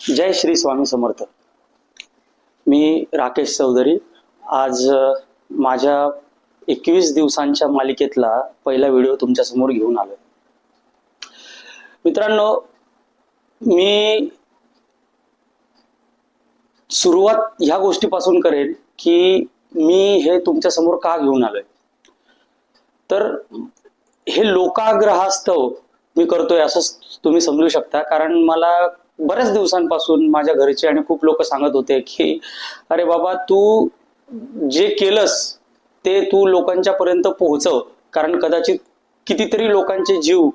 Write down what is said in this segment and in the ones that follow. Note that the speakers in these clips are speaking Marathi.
जय श्री स्वामी समर्थ. मी राकेश चौधरी. आज माझ्या एकवीस दिवसांच्या मालिकेतला पहिला व्हिडिओ तुमच्यासमोर घेऊन आलो मित्रांनो मी सुरुवात ह्या गोष्टीपासून करेन की मी हे तुमच्यासमोर का घेऊन आलोय? तर हे लोकाग्रहास्तव मी करतोय असं तुम्ही समजू शकता कारण मला बऱ्याच दिवसांपासून माझ्या घरचे आणि खूप लोक सांगत होते की अरे बाबा तू जे केलंस ते तू लोकांच्या पर्यंत पोहोचव. कारण कदाचित कितीतरी लोकांचे जीव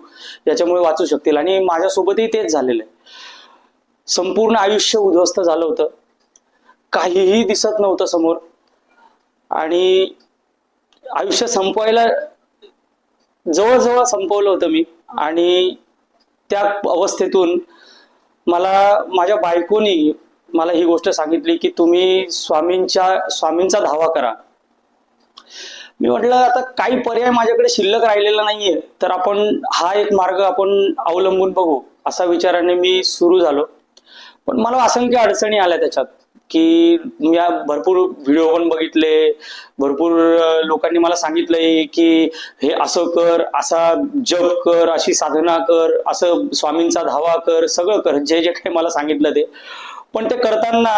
याच्यामुळे वाचू शकतील. आणि माझ्यासोबतही तेच झालेलं आहे. संपूर्ण आयुष्य उद्ध्वस्त झालं होतं. काहीही दिसत नव्हतं समोर. आणि आयुष्य संपवायला जवळजवळ संपवलं होतं मी. आणि त्या अवस्थेतून मला माझ्या बायकोनी मला ही गोष्ट सांगितली की तुम्ही स्वामींच्या स्वामींचा धावा करा. मी म्हटलं आता काही पर्याय माझ्याकडे शिल्लक राहिलेला नाहीये तर आपण हा एक मार्ग आपण अवलंबून बघू असा विचाराने मी सुरू झालो. पण मला असंख्य अडचणी आल्या त्याच्यात. की मी या भरपूर व्हिडिओ पण बघितले. भरपूर लोकांनी मला सांगितलंय की हे असं कर असा जप कर अशी साधना कर असं स्वामींचा धावा कर सगळं कर जे जे काही मला सांगितलं ते. पण ते करताना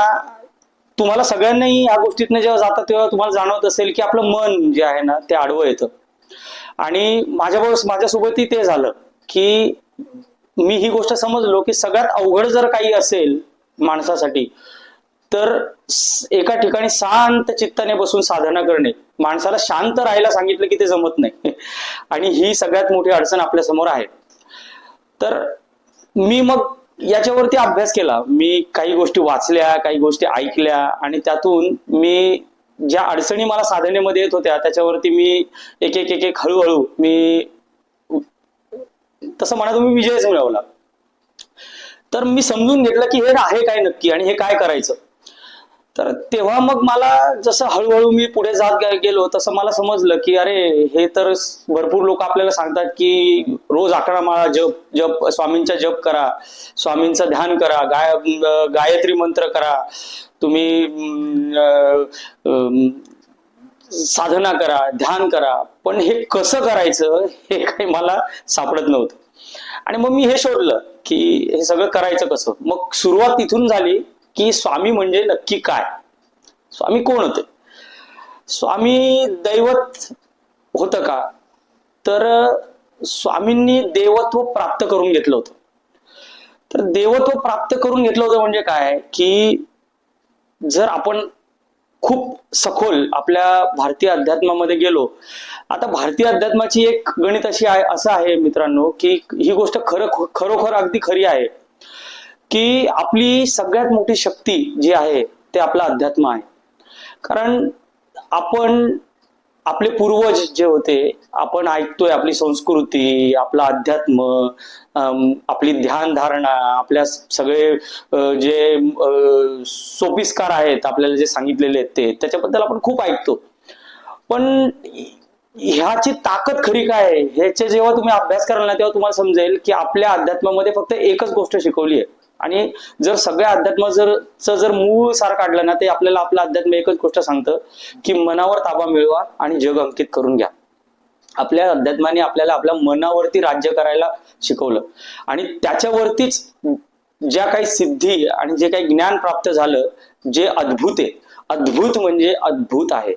तुम्हाला सगळ्यांनाही या गोष्टीतनं जेव्हा जातात तेव्हा तुम्हाला जाणवत असेल की आपलं मन जे आहे ना ते आडवं येतं. आणि माझ्याबरोबर माझ्यासोबतही ते झालं की मी ही गोष्ट समजलो की सगळ्यात अवघड जर काही असेल माणसासाठी तर एका ठिकाणी शांत चित्ताने बसून साधना करणे. माणसाला शांत राहायला सांगितलं की ते जमत नाही. आणि ही सगळ्यात मोठी अडचण आपल्यासमोर आहे. तर मी मग याच्यावरती अभ्यास केला. मी काही गोष्टी वाचल्या काही गोष्टी ऐकल्या आणि त्यातून मी ज्या अडचणी मला साधनेमध्ये येत होत्या त्याच्यावरती मी एक एक एक एक हळूहळू मी तसं म्हणा तुम्ही विजयच मिळवला. तर मी समजून घेतलं की हे आहे काय नक्की आणि हे काय करायचं. तर तेव्हा मग मला जसं हळूहळू मी पुढे जात गेलो तसं मला समजलं की अरे हे तर भरपूर लोक आपल्याला सांगतात की रोज अकरा माळा जप जप स्वामींचा जप करा स्वामींचं ध्यान करा गाय गायत्री मंत्र करा तुम्ही साधना करा ध्यान करा. पण हे कसं करायचं हे काही मला सापडत नव्हतं. आणि मग मी हे शोधलं की हे सगळं करायचं कसं? मग सुरुवात तिथून झाली की स्वामी म्हणजे नक्की काय? स्वामी कोण होते? स्वामी दैवत होतं का? तर स्वामींनी देवत्व प्राप्त करून घेतलं होतं. तर देवत्व प्राप्त करून घेतलं होतं म्हणजे काय? की जर आपण खूप सखोल आपल्या भारतीय अध्यात्मामध्ये गेलो आता भारतीय अध्यात्माची एक गणित अशी आहे असं आहे मित्रांनो की ही गोष्ट खरं खरोखर अगदी खरी आहे. की आपली सगळ्यात मोठी शक्ती जी आहे ते आपलं अध्यात्म आहे. कारण आपण आपले पूर्वज जे होते आपण ऐकतोय आपली संस्कृती आपलं अध्यात्म आपली ध्यान धारणा आपल्या सगळे जे सोपिस्कार सोपीस्कार आहेत आपल्याला जे सांगितलेले आहेत ते त्याच्याबद्दल आपण खूप ऐकतो. पण ह्याची ताकद खरी काय आहे? ह्याचे जेव्हा तुम्ही अभ्यास कराल ना तेव्हा तुम्हाला समजेल की आपल्या अध्यात्मामध्ये फक्त एकच गोष्ट शिकवली आहे. आणि जर सगळ्या अध्यात्म जर जर मूळ सार काढलं ना ते आपल्याला आपलं अध्यात्म एकच गोष्ट सांगतं की मनावर ताबा मिळवा आणि जग अंकित करून घ्या. आपल्या अध्यात्माने आपल्याला आपल्या मनावरती राज्य करायला शिकवलं. आणि त्याच्यावरतीच ज्या काही सिद्धी आणि जे काही ज्ञान प्राप्त झालं जे अद्भुत आहे अद्भुत म्हणजे अद्भुत आहे.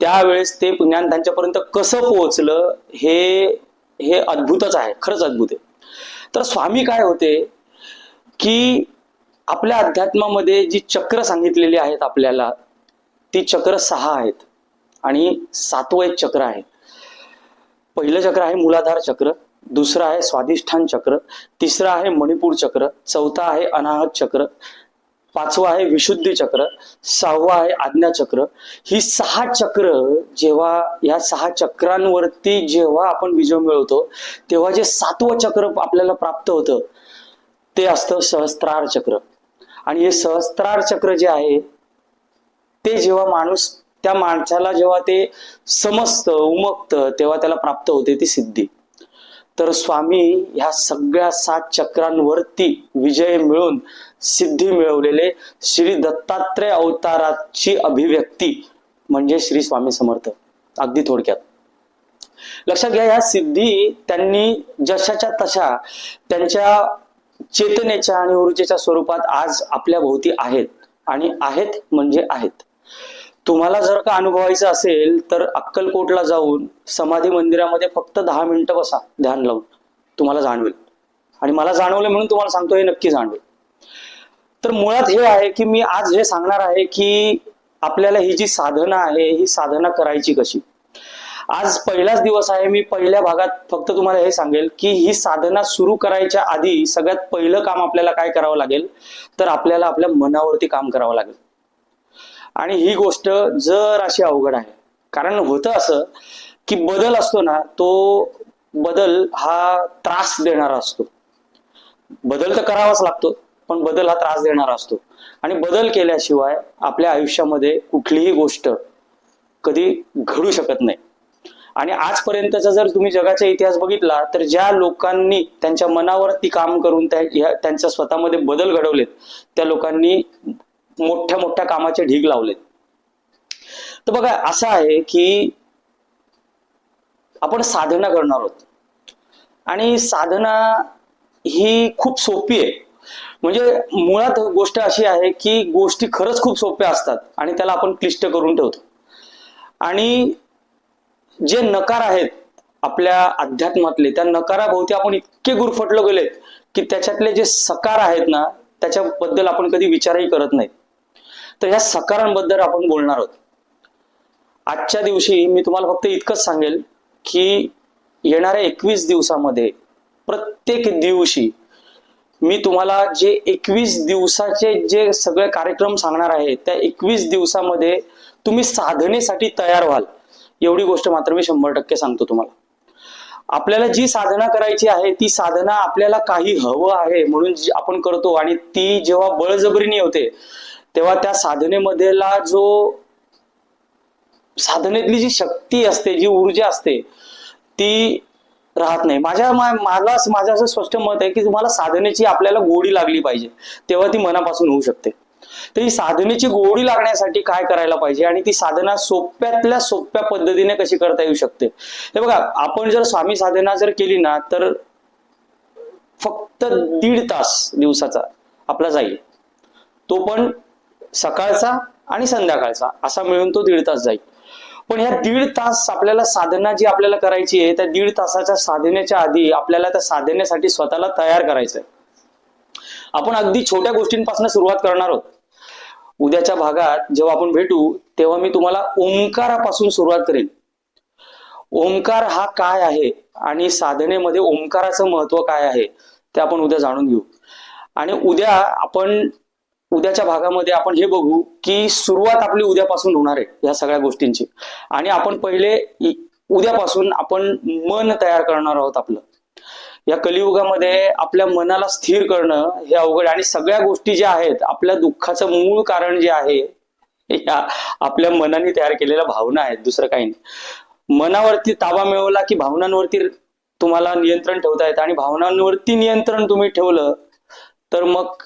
त्यावेळेस ते ज्ञान त्यांच्यापर्यंत कसं पोहोचलं हे हे अद्भुतच आहे खरंच अद्भुत आहे. तर स्वामी काय होते? की आपल्या अध्यात्मामध्ये जी चक्र सांगितलेली आहेत आपल्याला ती चक्र सहा आहेत आणि सातवं एक चक्र आहे. पहिलं चक्र आहे मूलाधार चक्र दुसरं आहे स्वाधिष्ठान चक्र तिसरं आहे मणिपूर चक्र चौथा आहे अनाहत चक्र पाचवं आहे विशुद्धी चक्र सहावं आहे आज्ञा चक्र. ही सहा चक्र जेव्हा या सहा चक्रांवरती जेव्हा आपण विजय मिळवतो तेव्हा जे सातवं चक्र आपल्याला प्राप्त होतं ते असतं सहस्त्रार चक्र. आणि हे सहस्त्रार चक्र जे आहे ते जेव्हा माणूस त्या माणसाला जेव्हा ते समजतं उमगतं तेव्हा त्याला प्राप्त होते ती सिद्धी. तर स्वामी ह्या सगळ्या सात चक्रांवरती विजय मिळून सिद्धी मिळवलेले श्री दत्तात्रय अवताराची अभिव्यक्ती म्हणजे श्री स्वामी समर्थ. अगदी थोडक्यात. लक्षात घ्या ह्या सिद्धी त्यांनी जशाच्या तशा त्यांच्या चेतनेच्या आणि ऊर्जेच्या स्वरूपात आज आपल्या भोवती आहेत आणि आहेत म्हणजे आहेत. तुम्हाला जर का अनुभवायचं असेल तर अक्कलकोटला जाऊन समाधी मंदिरामध्ये फक्त दहा मिनिटं बसा ध्यान लावून. तुम्हाला जाणवेल. आणि मला जाणवलं म्हणून तुम्हाला सांगतो हे नक्की जाणवेल. तर मुळात हे आहे की मी आज हे सांगणार आहे की आपल्याला ही जी साधना आहे ही साधना करायची कशी? आज पहिलाच दिवस आहे. मी पहिल्या भागात फक्त तुम्हाला हे सांगेल की ही साधना सुरू करायच्या आधी सगळ्यात पहिलं काम आपल्याला काय करावं लागेल? तर आपल्याला आपल्या मनावरती काम करावं लागेल. आणि ही गोष्ट जर अशी अवघड आहे. कारण होतं असं की बदल असतो ना तो बदल हा त्रास देणारा असतो. बदल तर करावाच लागतो पण बदल हा त्रास देणारा असतो. आणि बदल केल्याशिवाय आपल्या आयुष्यामध्ये कुठलीही गोष्ट कधी घडू शकत नाही. आणि आजपर्यंतचा जर तुम्ही जगाचा इतिहास बघितला तर ज्या लोकांनी त्यांच्या मनावरती काम करून त्या ह्या- त्यांच्या स्वतःमध्ये बदल घडवलेत त्या लोकांनी मोठ्या मोठ्या कामाचे ढीग लावलेत. तर बघा असं आहे की आपण साधना करणार आहोत. आणि साधना ही खूप सोपी आहे. म्हणजे मुळात गोष्ट अशी आहे की गोष्टी खरंच खूप सोप्या असतात आणि त्याला आपण क्लिष्ट करून ठेवतो. आणि जे नकार आहेत आपल्या अध्यात्मातले त्या नकाराभोवती आपण इतके गुरफटलो गेलेत की त्याच्यातले जे सकार आहेत ना त्याच्याबद्दल आपण कधी विचारही करत नाही. तर ह्या सकारांबद्दल आपण बोलणार आहोत. आजच्या दिवशी मी तुम्हाला फक्त इतकंच सांगेल की येणाऱ्या एकवीस दिवसामध्ये प्रत्येक दिवशी मी तुम्हाला जे एकवीस दिवसाचे जे सगळे कार्यक्रम सांगणार आहे त्या एकवीस दिवसामध्ये तुम्ही साधनेसाठी तयार व्हाल. एवढी गोष्ट मात्र मी शंभर टक्के सांगतो तुम्हाला. आपल्याला जी साधना करायची आहे ती साधना आपल्याला काही हवं आहे म्हणून आपण करतो आणि ती जेव्हा बळजबरीने होते तेव्हा त्या साधनेमध्येला जो साधनेतली जी शक्ती असते जी ऊर्जा असते ती राहत नाही. माझ्या मला माझं असं स्पष्ट मत आहे की तुम्हाला साधनेची आपल्याला गोडी लागली पाहिजे तेव्हा ती मनापासून होऊ शकते. तर ही साधनेची गोडी लागण्यासाठी काय करायला पाहिजे? आणि ती साधना सोप्यातल्या सोप्या पद्धतीने कशी करता येऊ शकते? हे बघा आपण जर स्वामी साधना जर केली ना तर फक्त दीड तास दिवसाचा आपला जाईल. तो पण सकाळचा आणि संध्याकाळचा असा मिळून तो दीड तास जाईल. पण ह्या दीड तास आपल्याला साधना जी आपल्याला करायची आहे त्या दीड तासाच्या साधनेच्या आधी आपल्याला त्या साधनेसाठी स्वतःला तयार करायचंय. आपण अगदी छोट्या गोष्टींपासून सुरुवात करणार आहोत. उद्याच्या भागात जेव्हा आपण भेटू तेव्हा मी तुम्हाला ओंकारापासून सुरुवात करेन. ओंकार हा काय आहे आणि साधनेमध्ये ओंकाराचं महत्त्व काय आहे ते आपण उद्या जाणून घेऊ. आणि उद्या आपण उद्याच्या भागामध्ये आपण हे बघू की सुरुवात आपली उद्यापासून होणार आहे या सगळ्या गोष्टींची. आणि आपण पहिले उद्यापासून आपण मन तयार करणार आहोत आपलं. या कलियुगामध्ये आपल्या मनाला स्थिर करणं हे अवघड आहे. आणि सगळ्या गोष्टी ज्या आहेत आपल्या दुःखाचं मूळ कारण जे आहे या आपल्या मनाने तयार केलेल्या भावना आहेत. दुसरं काही नाही. मनावरती ताबा मिळवला की भावनांवरती तुम्हाला नियंत्रण ठेवता येतं. आणि भावनांवरती नियंत्रण तुम्ही ठेवलं तर मग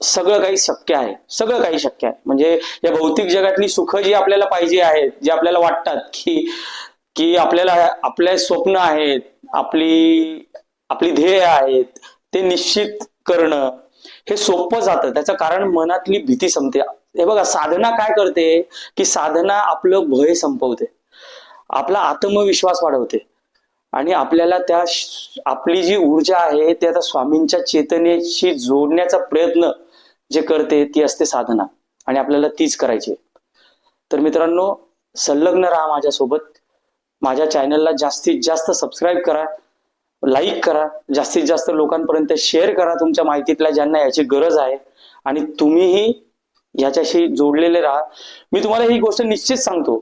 सगळं काही शक्य आहे. सगळं काही शक्य आहे. म्हणजे या भौतिक जगातली सुख जी आपल्याला पाहिजे आहेत जे आपल्याला वाटतात की की आपल्याला आपले स्वप्न आहेत आपली आपली ध्येय आहेत ते निश्चित करणं हे सोपं जातं. त्याचं कारण मनातली भीती संपते. हे बघा साधना काय करते? की साधना आपलं भय संपवते. आपला आत्मविश्वास वाढवते. आणि आपल्याला त्या आपली जी ऊर्जा आहे ते आता स्वामींच्या चेतनेशी जोडण्याचा प्रयत्न जे करते ती असते साधना. आणि आपल्याला तीच करायची तर मित्रांनो संलग्न राहा माझ्यासोबत. माझ्या चॅनलला जास्तीत जास्त सबस्क्राईब करा लाईक करा जास्तीत जास्त लोकांपर्यंत शेअर करा तुमच्या माहितीतल्या ज्यांना याची गरज आहे. आणि तुम्हीही याच्याशी जोडलेले राहा. मी तुम्हाला ही गोष्ट निश्चित सांगतो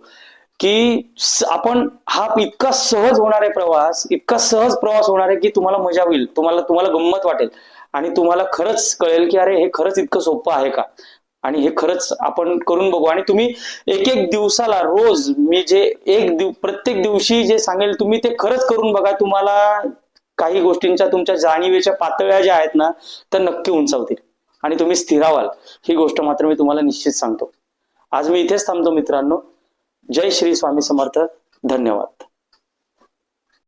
की आपण हा इतका सहज होणार आहे प्रवास इतका सहज प्रवास होणार आहे की तुम्हाला मजा होईल. तुम्हाला तुम्हाला गंमत वाटेल. आणि तुम्हाला खरंच कळेल की अरे हे खरंच इतकं सोपं आहे का? आणि हे खरंच आपण करून बघू. आणि तुम्ही एक एक दिवसाला रोज मी जे एक दिव प्रत्येक दिवशी जे सांगेल तुम्ही ते खरंच करून बघा. तुम्हाला काही गोष्टींच्या तुमच्या जाणीवेच्या पातळ्या ज्या आहेत ना त्या नक्की उंचावतील. आणि तुम्ही स्थिरावाल. ही गोष्ट मात्र मी तुम्हाला निश्चित सांगतो. आज मी इथेच थांबतो मित्रांनो. जय श्री स्वामी समर्थ. धन्यवाद.